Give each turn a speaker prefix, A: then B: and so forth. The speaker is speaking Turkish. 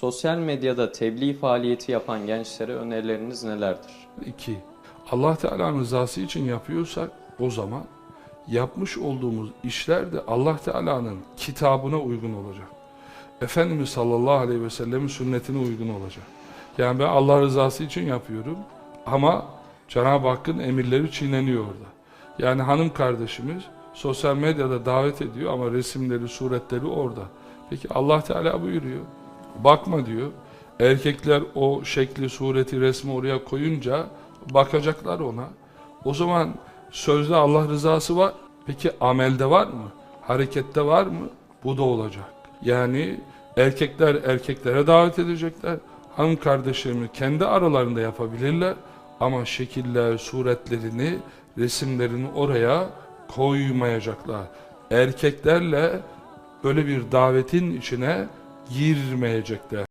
A: Sosyal medyada tebliğ faaliyeti yapan gençlere önerileriniz nelerdir?
B: İki, Allah Teala'nın rızası için yapıyorsak o zaman yapmış olduğumuz işler de Allah Teala'nın kitabına uygun olacak. Efendimiz sallallahu aleyhi ve sellemin sünnetine uygun olacak. Yani ben Allah rızası için yapıyorum ama Cenab-ı Hakk'ın emirleri çiğneniyor orada. Yani hanım kardeşimiz sosyal medyada davet ediyor ama resimleri, suretleri orada. Peki Allah Teala buyuruyor. Bakma diyor. Erkekler o şekli, sureti, resmi oraya koyunca bakacaklar ona. O zaman sözde Allah rızası var. Peki amelde var mı? Harekette var mı? Bu da olacak. Yani erkekler erkeklere davet edecekler. Hanım kardeşlerimi kendi aralarında yapabilirler. Ama şekiller, suretlerini, resimlerini oraya koymayacaklar. Erkeklerle böyle bir davetin içine girmeyecekler.